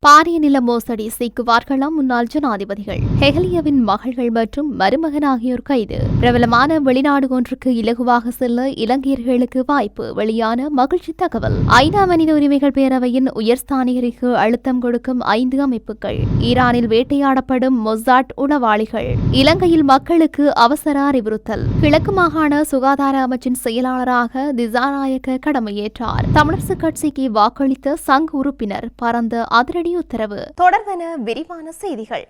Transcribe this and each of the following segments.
பாரிய நில மோசடி சிக்குவார்களாம் முன்னாள் ஜனாதிபதிகள். ஹெகலியவின் மகள்கள் மற்றும் மருமகன் ஆகியோர் கைது. பிரபலமான வெளிநாடு ஒன்றுக்கு இலகுவாக செல்ல இலங்கையர்களுக்கு வாய்ப்பு வெளியான மகிழ்ச்சி தகவல். ஐநா மனித உரிமைகள் பேரவையின் உயர்ஸ்தானிகருக்கு அழுத்தம் கொடுக்கும் ஐந்து அமைப்புகள். ஈரானில் வேட்டையாடப்படும் மொசாட் உணவாளிகள் இலங்கையில் மக்களுக்கு அவசர அறிவுறுத்தல். கிழக்கு மாகாண சுகாதார அமைச்சின் செயலாளராக திசாநாயக்க கடமையேற்றார். தமிழரசுக் கட்சிக்கு வாக்களித்த சங் உறுப்பினர் பரந்த அதிரடி உத்தரவு தொடர்வன விரிவான செய்திகள்.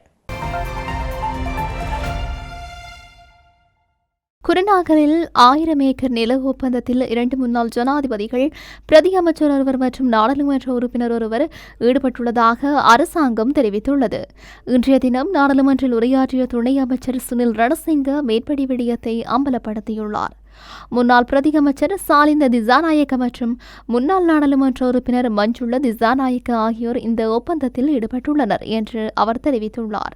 குருநாகலில் ஆயிரம் ஏக்கர் நில ஒப்பந்தத்தில் இரண்டு முன்னாள் ஜனாதிபதிகள் பிரதி அமைச்சர் ஒருவர் மற்றும் நாடாளுமன்ற உறுப்பினர் ஒருவர் ஈடுபட்டுள்ளதாக அரசாங்கம் தெரிவித்துள்ளது. இன்றைய தினம் நாடாளுமன்றில் உரையாற்றிய துணை அமைச்சர் சுனில் ரணசிங்க மேற்படி விடயத்தை அம்பலப்படுத்தியுள்ளார். முன்னாள் பிரதி அமைச்சர் சாலிந்த திசாநாயக்க மற்றும் முன்னாள் நாடாளுமன்ற உறுப்பினர் மஞ்சுள்ள திசாநாயக்க ஆகியோர் இந்த ஒப்பந்தத்தில் ஈடுபட்டுள்ளனர் என்று அவர் தெரிவித்துள்ளார்.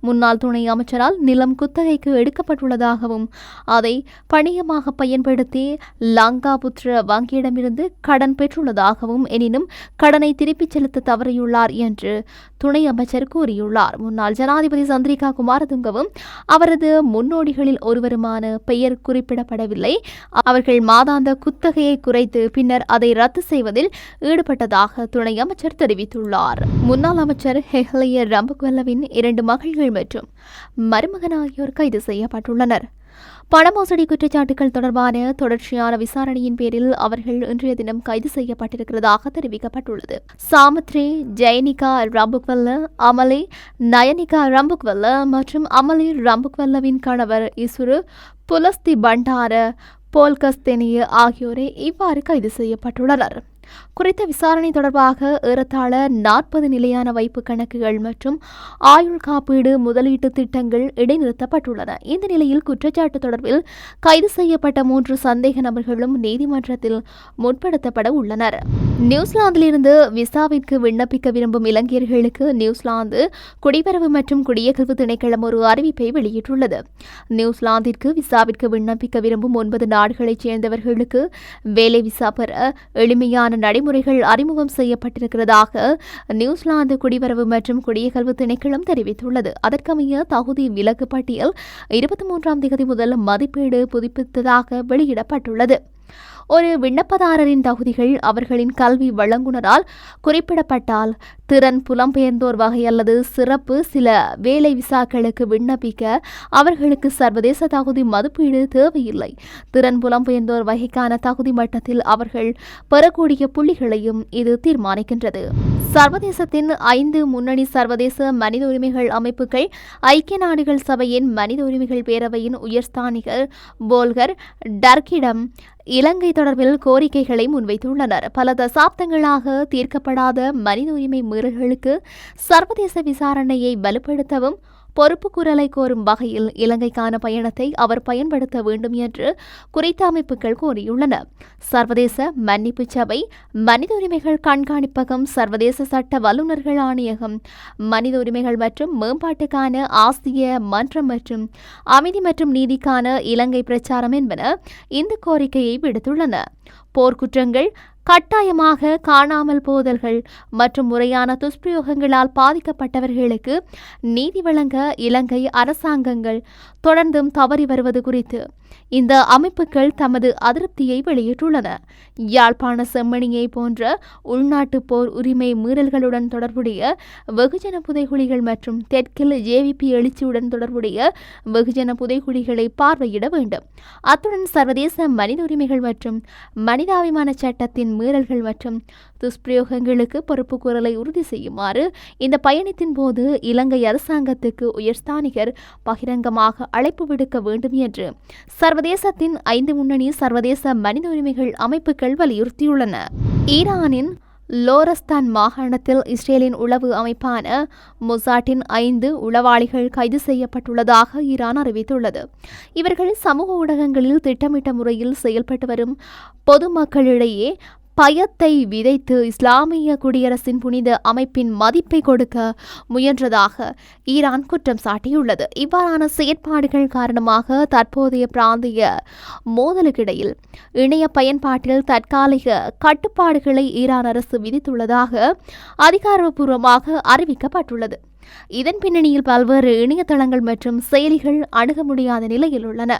முன்னாள் துணை அமைச்சரால் நிலம் குத்தகைக்கு எடுக்கப்பட்டுள்ளதாகவும் அதை பணியமாக பயன்படுத்தி லங்காபுத்ர வங்கியிடமிருந்து கடன் பெற்றுள்ளதாகவும் எனினும் கடனை திருப்பிச் செலுத்த தவறியுள்ளார் என்று துணை அமைச்சர் கூறியுள்ளார். முன்னாள் ஜனாதிபதி சந்திரிகா குமாரதுங்கவும் அவரது முன்னோடிகளில் ஒருவருமான பெயர் குறிப்பிடப்படவில்லை. அவர்கள் மாதாந்த குத்தகையை குறைத்து பின்னர் அதை ரத்து செய்வதில் ஈடுபட்டதாக துணை அமைச்சர் தெரிவித்துள்ளார். முன்னாள் அமைச்சர் ஹெஹ்லிய ரம்புக்வெல்லவின் இரண்டு மகள்கள் மற்றும் மருமகன் ஆகியோர் கைது செய்யப்பட்டுள்ளனர். பண மோசடி குற்றச்சாட்டுகள் தொடர்பான தொடர்ச்சியான விசாரணையின் பேரில் அவர்கள் இன்றைய தினம் கைது செய்யப்பட்டிருக்கிறதாக தெரிவிக்கப்பட்டுள்ளது. சாமத்ரே ஜெயனிகா ரம்புக்வல்ல அமலி நயனிகா ரம்புக்வல்ல மற்றும் அமலி ரம்புக்வல்லவின் கணவர் இசுரு புலஸ்தி பண்டார போல்கஸ்தெனிய ஆகியோரே இவ்வாறு கைது செய்யப்பட்டுள்ளனர். குறித்த விசாரணை தொடர்பாக ஏறத்தாழ நாற்பது நிலையான வைப்பு கணக்குகள் மற்றும் ஆயுள் காப்பீடு முதலீட்டு திட்டங்கள் இடைநிறுத்தப்பட்டுள்ளன. இந்த நிலையில் குற்றச்சாட்டு தொடர்பில் கைது செய்யப்பட்ட மூன்று சந்தேக நபர்களும் நீதிமன்றத்தில் முற்படுத்தப்பட உள்ளனர். நியூசிலாந்திலிருந்து விசாவிற்கு விண்ணப்பிக்க விரும்பும் இலங்கையர்களுக்கு நியூசிலாந்து குடிவரவு மற்றும் குடியகல்வு திணைக்களம் ஒரு அறிவிப்பை வெளியிட்டுள்ளது. நியூசிலாந்திற்கு விசாவிற்கு விண்ணப்பிக்க விரும்பும் ஒன்பது நாடுகளைச் சேர்ந்தவர்களுக்கு வேலை விசா பெற எளிமையான நடைமுறைகள் அறிமுகம் செய்யப்பட்டிருக்கிறதாக நியூசிலாந்து குடிவரவு மற்றும் குடியகல்வு திணைக்களம் தெரிவித்துள்ளது. அதற்கமைய தகுதி விலக்கு பட்டியல் இருபத்தி மூன்றாம் தேதி முதல் மதிப்பீடு புதுப்பித்ததாக வெளியிடப்பட்டுள்ளது. ஒரு விண்ணப்பதாரரின் தகுதிகள் அவர்களின் கல்வி வழங்குனரால் குறிப்பிடப்பட்டால் திறன் புலம்பெயர்ந்தோர் வகை அல்லது சிறப்பு சில வேலை விசாக்களுக்கு விண்ணப்பிக்க அவர்களுக்கு சர்வதேச தகுதி மதிப்பீடு தேவையில்லை. திறன் புலம்பெயர்ந்தோர் வகைக்கான தகுதி மட்டத்தில் அவர்கள் பெறக்கூடிய புள்ளிகளையும் இது தீர்மானிக்கின்றது. சர்வதேசத்தின் ஐந்து முன்னணி சர்வதேச மனித உரிமைகள் அமைப்புகள் ஐக்கிய நாடுகள் சபையின் மனித உரிமைகள் பேரவையின் உயர்ஸ்தானிகர் போல்கர் டர்கிடம் இலங்கை தொடர்பில் கோரிக்கைகளை முன்வைத்துள்ளனர். பல தசாப்தங்களாக தீர்க்கப்படாத மனித உரிமை மீறல்களுக்கு சர்வதேச விசாரணையை வலுப்படுத்தவும் பொறுப்பு குரலை கோரும் வகையில் இலங்கைக்கான பயணத்தை அவர் பயன்படுத்த வேண்டும் என்று குறித்த அமைப்புகள் கோரியுள்ளன. சர்வதேச மன்னிப்பு சபை மனித உரிமைகள் கண்காணிப்பகம் சர்வதேச சட்ட வல்லுநர்கள் ஆணையகம் மனித உரிமைகள் மற்றும் மேம்பாட்டுக்கான ஆசிய மன்றம் மற்றும் அமைதி மற்றும் நீதிக்கான இலங்கை பிரச்சாரம் என்பன இந்த கோரிக்கையை விடுத்துள்ளன. போர்க்குற்றங்கள் கட்டாயமாக காணாமல் போதல்கள் மற்றும் முறையான துஷ்பிரயோகங்களால் பாதிக்கப்பட்டவர்களுக்கு நீதி வழங்க இலங்கை அரசாங்கங்கள் தொடர்ந்தும் தவறி வருவது குறித்து இந்த அமைப்புகள் தமது அதிருப்தியை வெளியிட்டுள்ளன. யாழ்ப்பாண செம்மணியை போன்ற உள்நாட்டு போர் உரிமை மீறல்களுடன் தொடர்புடைய வெகுஜன புதைகுழிகள் மற்றும் தெற்கில் ஜேவிபி எழுச்சியுடன் தொடர்புடைய வெகுஜன புதைகுழிகளை பார்வையிட வேண்டும். அத்துடன் சர்வதேச மனித உரிமைகள் மற்றும் மனிதாபிமான சட்டத்தின் மீறல்கள் மற்றும் துஷ்பிரயோகங்களுக்கு பொறுப்பு குரலை உறுதி செய்யுமாறு இந்த பயணத்தின் போது இலங்கை அரசாங்கத்துக்கு உயர்ஸ்தானிகர் பகிரங்கமாக அழைப்பு விடுக்க வேண்டும் என்று சர்வதேசத்தின் ஐந்து முன்னணி சர்வதேச மனித உரிமைகள் அமைப்புகள் வலியுறுத்தியுள்ளன. ஈரானின் லோரஸ்தான் மாகாணத்தில் இஸ்ரேலின் உளவு அமைப்பான மொசாட்டின் ஐந்து உளவாளிகள் கைது செய்யப்பட்டுள்ளதாக ஈரான் அறிவித்துள்ளது. இவர்கள் சமூக ஊடகங்களில் திட்டமிட்ட முறையில் செயல்பட்டு வரும் பொதுமக்களிடையே பயத்தை விதைத்து இஸ்லாமிய குடியரசின் புனித அமைப்பின் மதிப்பை கொடுக்க முயன்றதாக ஈரான் குற்றம் சாட்டியுள்ளது. இவ்வாறான செயற்பாடுகள் காரணமாக தற்போதைய பிராந்திய மோதலுக்கிடையில் இணைய பயன்பாட்டில் தற்காலிக கட்டுப்பாடுகளை ஈரான் அரசு விதித்துள்ளதாக அதிகாரப்பூர்வமாக அறிவிக்கப்பட்டுள்ளது. இதன் பின்னணியில் பல்வேறு இணையதளங்கள் மற்றும் செயலிகள் அணுக முடியாத நிலையில் உள்ளன.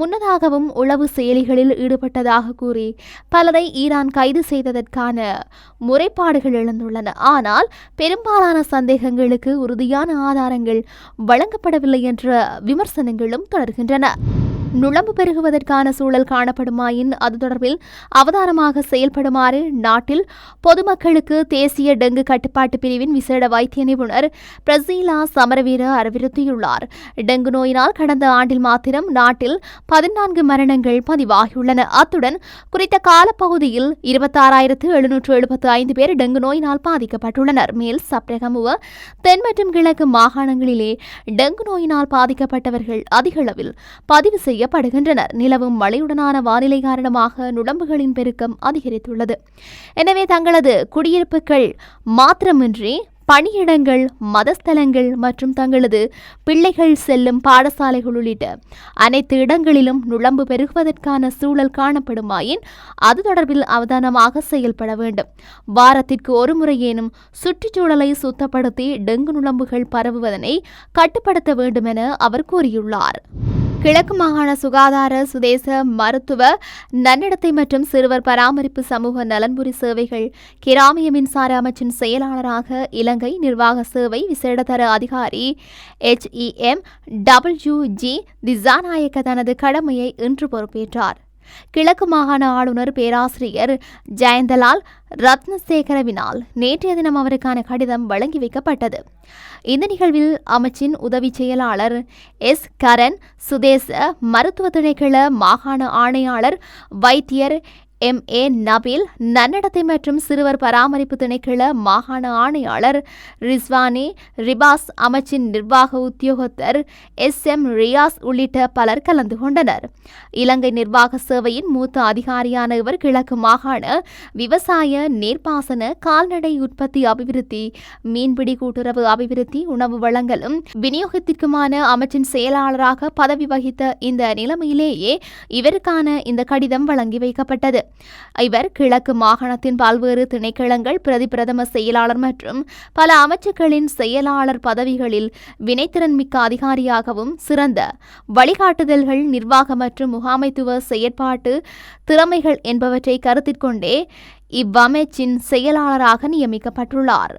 முன்னதாகவும் உளவு செயலிகளில் ஈடுபட்டதாக கூறி பலரை ஈரான் கைது செய்ததற்கான முறைப்பாடுகள் எழுந்துள்ளன. ஆனால் பெரும்பாலான சந்தேகங்களுக்கு உறுதியான ஆதாரங்கள் வழங்கப்படவில்லை என்ற விமர்சனங்களும் தொடர்கின்றன. நுழம்பு பெருகுவதற்கான சூழல் காணப்படுமாயின் அது தொடர்பில் அவதானமாக செயல்படுமாறு நாட்டில் பொதுமக்களுக்கு தேசிய டெங்கு கட்டுப்பாட்டு பிரிவின் விசேட வைத்திய நிபுணர் பிரசீலா சமரவீர அறிவுறுத்தியுள்ளார். டெங்கு நோயினால் கடந்த ஆண்டில் மாத்திரம் நாட்டில் பதினான்கு மரணங்கள் பதிவாகியுள்ளன. அத்துடன் குறித்த காலப்பகுதியில் இருபத்தாறாயிரத்து எழுநூற்று எழுபத்து ஐந்து பேர் டெங்கு நோயினால் பாதிக்கப்பட்டுள்ளனர். மேல் சப்ரகமுவ தென் மற்றும் கிழக்கு மாகாணங்களிலே டெங்கு நோயினால் பாதிக்கப்பட்டவர்கள் அதிகளவில் பதிவு செய்யப்படுகின்றனர். நிலவும் மழையுடனான வானிலை காரணமாக நுழம்புகளின் பெருக்கம் அதிகரித்துள்ளது. எனவே தங்களது குடியிருப்புகள் மாத்திரமின்றி பணியிடங்கள் மதஸ்தலங்கள் மற்றும் தங்களது பிள்ளைகள் செல்லும் பாடசாலைகள் உள்ளிட்ட அனைத்து இடங்களிலும் நுழம்பு பெருகுவதற்கான சூழல் காணப்படுமாயின் அது தொடர்பில் அவதானமாக செயல்பட வேண்டும். வாரத்திற்கு ஒரு முறையேனும் சுற்றுச்சூழலை சுத்தப்படுத்தி டெங்கு நுழம்புகள் பரவுவதனை கட்டுப்படுத்த வேண்டும் என அவர் கூறியுள்ளார். கிழக்கு மாகாண சுகாதார சுதேச மருத்துவ நன்னடத்தை மற்றும் சிறுவர் பராமரிப்பு சமூக நலன்புரி சேவைகள் கிராமிய மின்சார அமைச்சின் செயலாளராக இலங்கை நிர்வாக சேவை விசேடதர அதிகாரி எச்இஎம் டபிள்யூ ஜி திசாநாயக்க தனது கடமையை இன்று பொறுப்பேற்றார். கிழக்கு மாகாண ஆளுநர் பேராசிரியர் ஜெயந்தலால் ரத்னசேகரவினால் நேற்றைய தினம் அவருக்கான கடிதம் வழங்கி வைக்கப்பட்டது. இந்த நிகழ்வில் அமைச்சின் உதவி செயலாளர் எஸ். கரண் சுதேச மருத்துவ திணைக்கள மாகாண ஆணையாளர் வைத்தியர் எம். ஏ. நபீல் நன்னடத்தை மற்றும் சிறுவர் பராமரிப்பு திணைக்கள மாகாண ஆணையாளர் ரிஸ்வானி ரிபாஸ் அமைச்சின் நிர்வாக உத்தியோகத்தர் எஸ். எம். ரியாஸ் உள்ளிட்ட பலர் கலந்து கொண்டனர். இலங்கை நிர்வாக சேவையின் மூத்த அதிகாரியான இவர் கிழக்கு மாகாண விவசாய நீர்ப்பாசன கால்நடை உற்பத்தி அபிவிருத்தி மீன்பிடி கூட்டுறவு அபிவிருத்தி உணவு வழங்கலும் விநியோகத்திற்குமான அமைச்சின் செயலாளராக பதவி வகித்த இந்த நிலைமையிலேயே இவருக்கான இந்த கடிதம் வழங்கி வைக்கப்பட்டது. இவர் கிழக்கு மாகாணத்தின் பல்வேறு திணைக்களங்கள் பிரதி பிரதம செயலாளர் மற்றும் பல அமைச்சுக்களின் செயலாளர் பதவிகளில் வினைத்திறன் மிக்க அதிகாரியாகவும் சிறந்த வழிகாட்டுதல்கள் நிர்வாக மற்றும் முகாமைத்துவ செயற்பாட்டு திறமைகள் என்பவற்றை கருத்திற்கொண்டே இவ்வமைச்சின் செயலாளராக நியமிக்கப்பட்டுள்ளார்.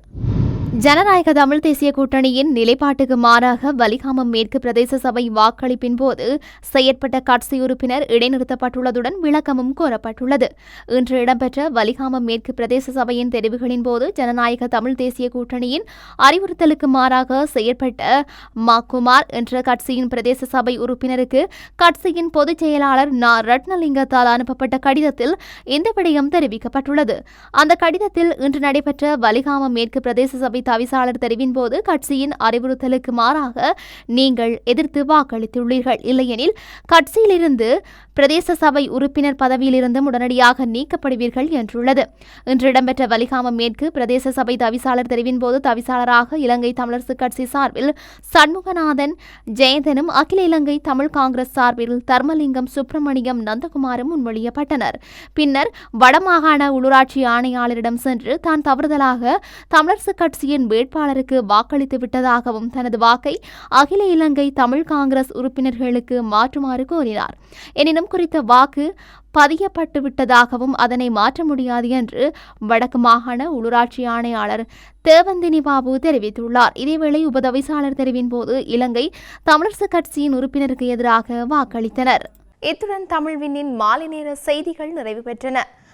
ஜனநாயக தமிழ் தேசிய கூட்டணியின் நிலைப்பாட்டுக்கு மாறாக வலிகாமம் மேற்கு பிரதேச சபை வாக்களிப்பின் போது செயற்பட்ட கட்சி உறுப்பினர் இடைநிறுத்தப்பட்டுள்ளதுடன் விளக்கமும் கோரப்பட்டுள்ளது. இன்று இடம்பெற்ற வலிகாமம் மேற்கு பிரதேச சபையின் தெரிவுகளின் போது ஜனநாயக தமிழ் தேசிய கூட்டணியின் அறிவுறுத்தலுக்கு மாறாக செயற்பட்ட மா குமார் என்ற கட்சியின் பிரதேச சபை உறுப்பினருக்கு கட்சியின் பொதுச் செயலாளர் நா. ரட்னலிங்கத்தால் அனுப்பப்பட்ட கடிதத்தில் இந்த விடயம் தெரிவிக்கப்பட்டுள்ளது. அந்த கடிதத்தில் இன்று நடைபெற்ற வலிகாமம் மேற்கு பிரதேச சபை தவிசாளர் தெரிவின் போது கட்சியின் அறிவுறுத்தலுக்கு மாறாக நீங்கள் எதிர்த்து வாக்களித்துள்ளீர்கள். இல்லையெனில் கட்சியிலிருந்து பிரதேச சபை உறுப்பினர் பதவியிலிருந்தும் உடனடியாக நீக்கப்படுவீர்கள் என்றுள்ளது. இன்று இடம்பெற்ற வலிகாமம் மேற்கு பிரதேச சபை தவிசாளர் தெரிவின் போது தவிசாளராக இலங்கை தமிழரசு கட்சி சார்பில் சண்முகநாதன் ஜெயந்தனும் அகில இலங்கை தமிழ் காங்கிரஸ் சார்பில் தர்மலிங்கம் சுப்பிரமணியம் நந்தகுமாரும் முன்மொழியப்பட்டனர். பின்னர் வடமாகாண உள்ளூராட்சி ஆணையாளரிடம் சென்று தான் தவறுதலாக தமிழரசு கட்சியின் வேட்பாளருக்கு வாக்களித்து விட்டதாகவும் தனது வாக்கை அகில இலங்கை தமிழ் காங்கிரஸ் உறுப்பினர்களுக்கு மாற்றுமாறு கோரினார். எனினும் குறித்த வாக்கு பதியப்பட்டு விட்டதாகவும் அதனை மாற்ற முடியாது என்று வடக்கு மாகாண உள்ளூராட்சி ஆணையாளர் தேவந்தினி பாபு தெரிவித்துள்ளார். இதேவேளை உபதவிசாளர் தெரிவின் போது இலங்கை தமிழரசு கட்சியின் உறுப்பினருக்கு எதிராக வாக்களித்தனர். இத்துடன் தமிழ்வினின் மாலை நேர செய்திகள் நிறைவு பெற்றன.